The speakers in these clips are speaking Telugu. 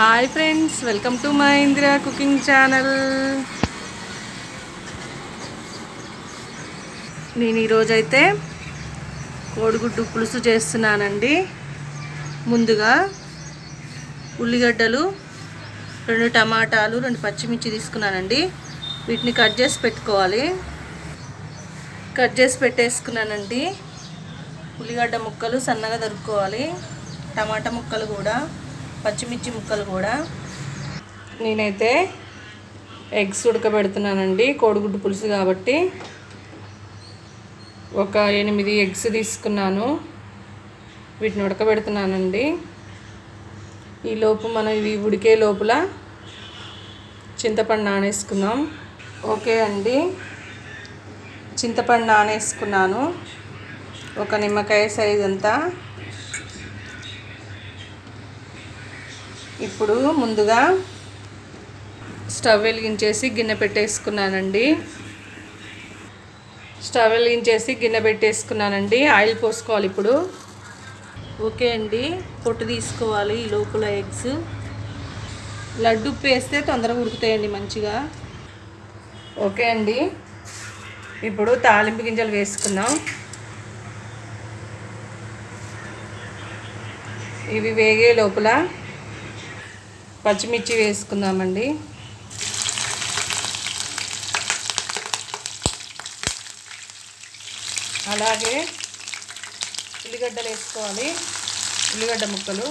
Hi friends welcome to my Indira cooking channel నేను ఈరోజైతే కోడిగుడ్డు పులుసు చేస్తున్నానండి. ముందుగా ఉల్లిగడ్డలు రెండు టమాటాలు రెండు పచ్చిమిర్చి తీసుకున్నానండి. వీటిని కట్ చేసి పెట్టుకోవాలి. కట్ చేసి పెట్టేసుకున్నానండి. ఉల్లిగడ్డ ముక్కలు సన్నగా దొరుకుకోవాలి టమాటా ముక్కలు కూడా. పచ్చిమిర్చి ముక్కలు కూడా. నేనైతే ఎగ్స్ ఉడకబెడుతున్నానండి కోడిగుడ్డు పులుసు కాబట్టి. ఒక ఎనిమిది ఎగ్స్ తీసుకున్నాను వీటిని ఉడకబెడుతున్నానండి. ఈలోపు మనం ఇవి ఉడికే లోపల చింతపండు నానేసుకుందాం. ఓకే అండి. చింతపండు నానేసుకున్నాను. ఒక నిమ్మకాయ సైజ్ అంతా ఇప్పుడు ముందుగా స్టవ్ వెలిగించేసి గిన్నె పెట్టేసుకున్నానండి. స్టవ్ వెలిగించేసి గిన్నె పెట్టేసుకున్నానండి. ఆయిల్ పోసుకోవాలి ఇప్పుడు. ఓకే అండి. పొట్టు తీసుకోవాలి ఈ లోపల ఎగ్స్. లడ్డు ఉప్పు వేస్తే తొందరగా ఉడుకుతాయండి మంచిగా. ఓకే అండి. ఇప్పుడు తాలింపు గింజలు వేసుకుందాం. ఇవి వేగే లోపల పచ్చిమిర్చి వేసుకుందామండి. అలాగే ఉల్లిగడ్డలు వేసుకోవాలి. ఉల్లిగడ్డ ముక్కలు.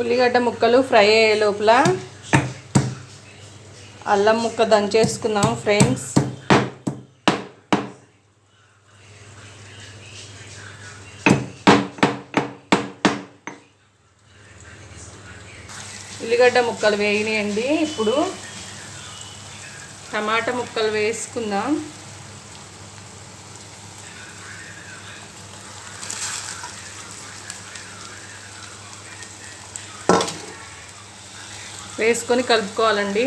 ఉల్లిగడ్డ ముక్కలు ఫ్రై అయ్యే లోపల అల్లం ముక్క దంచేసుకుందాం ఫ్రెండ్స్ ఉల్లిగడ్డ ముక్కలు వేయనియండి. ఇప్పుడు టమాటా ముక్కలు వేసుకుందాం. వేసుకొని కలుపుకోవాలండి.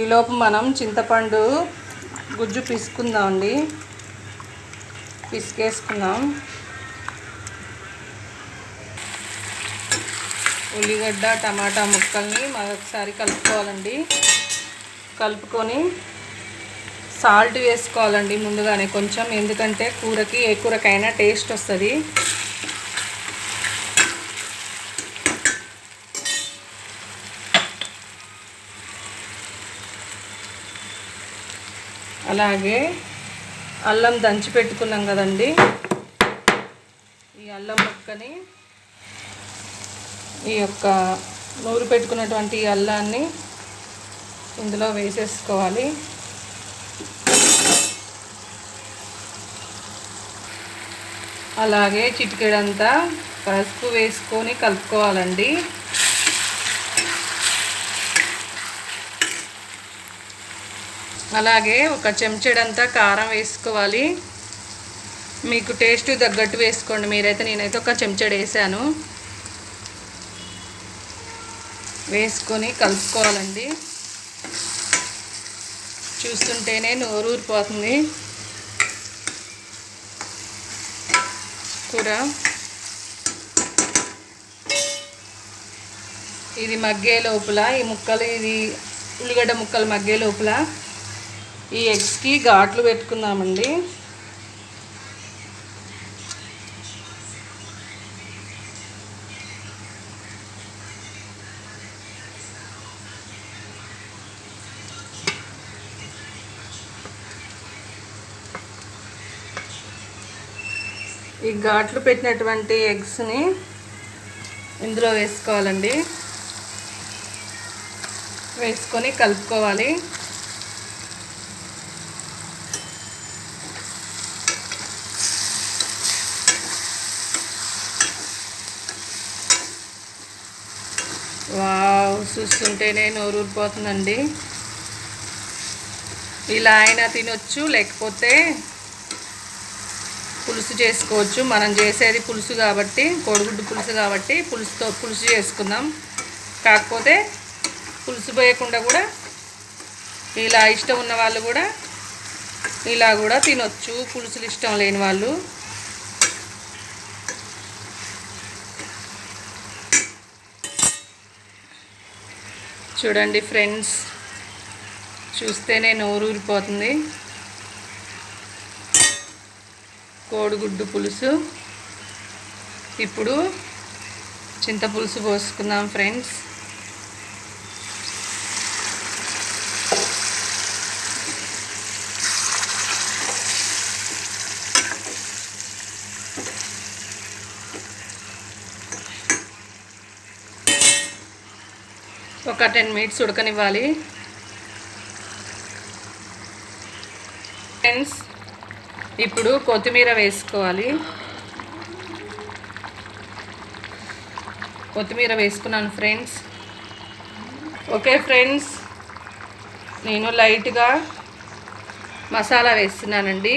ఈలోపు మనం చింతపండు గుజ్జు పిసుకుందామండి. పిసికేసుకుందాం. ఉల్లిగడ్డ టమాటా ముక్కల్ని మరొకసారి కలుపుకోవాలండి. కలుపుకొని సాల్ట్ వేసుకోవాలండి ముందుగానే కొంచెం ఎందుకంటే కూరకి ఏ కూరకైనా టేస్ట్ వస్తుంది. అలాగే అల్లం దంచి పెట్టుకున్నాం కదండి. ఈ అల్లం ముక్కని ఈ యొక్క నూరు పెట్టుకున్నటువంటి ఈ అల్లాన్ని ఇందులో వేసేసుకోవాలి. అలాగే చిటికెడంతా పసుపు వేసుకొని కలుపుకోవాలండి. అలాగే ఒక చెంచడంతా కారం వేసుకోవాలి. మీకు టేస్ట్ తగ్గట్టు వేసుకోండి మీరైతే. నేనైతే ఒక చెంచడు వేసాను. వేసుకొని కలుపుకోవాలండి. చూస్తుంటేనే నోరు ఊరిపోతుంది. కూర. ఇది మగ్గే లోపల ఈ ముక్కలు ఇది ఉల్లిగడ్డ ముక్కలు మగ్గే లోపల. ఈ ఎగ్స్కి ఘాట్లు పెట్టుకుందామండి. ఈ ఘాట్లు పెట్టినటువంటి ఎగ్స్ని ఇందులో వేసుకోవాలండి. వేసుకొని కలుపుకోవాలి. చూస్తుంటేనే నోరూరిపోతుందండి ఇలా అయినా తినొచ్చు లేకపోతే పులుసు చేసుకోవచ్చు. మనం చేసేది పులుసు కాబట్టి కోడిగుడ్డు పులుసు కాబట్టి పులుసుతో పులుసు చేసుకుందాం. కాకపోతే పులుసు పోయకుండా కూడా ఇలా ఇష్టం ఉన్న వాళ్ళు కూడా ఇలా కూడా తినొచ్చు. పులుసులు ఇష్టం లేని వాళ్ళు చూడండి ఫ్రెండ్స్. చూస్తేనే నోరూరిపోతుంది. కోడిగుడ్డు పులుసు. ఇప్పుడు చింతపులుసు పోసుకుందాం ఫ్రెండ్స్. ఒక టెన్ మినిట్స్ ఉడకనివ్వాలి. ఫ్రెండ్స్ ఇప్పుడు కొత్తిమీర వేసుకోవాలి. కొత్తిమీర వేసుకున్నాను ఫ్రెండ్స్ ఓకే ఫ్రెండ్స్ నేను లైట్గా మసాలా వేస్తున్నానండి.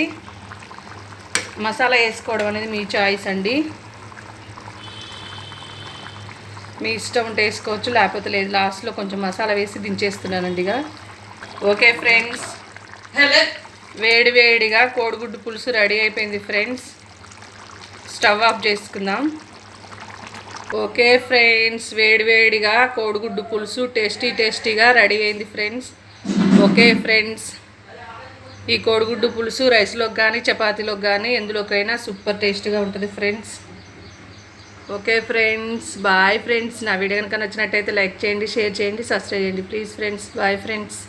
మసాలా వేసుకోవడం అనేది మీ చాయిస్ అండి. మీ ఇష్టం ఉంటే వేసుకోవచ్చు లేకపోతే లేదు. లాస్ట్లో కొంచెం మసాలా వేసి దించేస్తున్నానండి ఇక. Okay friends. వేడి వేడిగా కోడిగుడ్డు పులుసు రెడీ అయిపోయింది ఫ్రెండ్స్. స్టవ్ ఆఫ్ చేసుకుందాం. ఓకే ఫ్రెండ్స్ వేడి వేడిగా కోడిగుడ్డు పులుసు టేస్టీ టేస్టీగా రెడీ అయింది ఫ్రెండ్స్. Okay friends. ఈ కోడిగుడ్డు పులుసు రైస్లోకి కానీ చపాతీలోకి కానీ ఎందులోకైనా సూపర్ టేస్టీగా ఉంటుంది friends. Okay friends bye friends. నా వీడియో కనుక నచ్చినట్టయితే లైక్ చేయండి షేర్ చేయండి సబ్స్క్రైబ్ చేయండి. Please friends bye friends.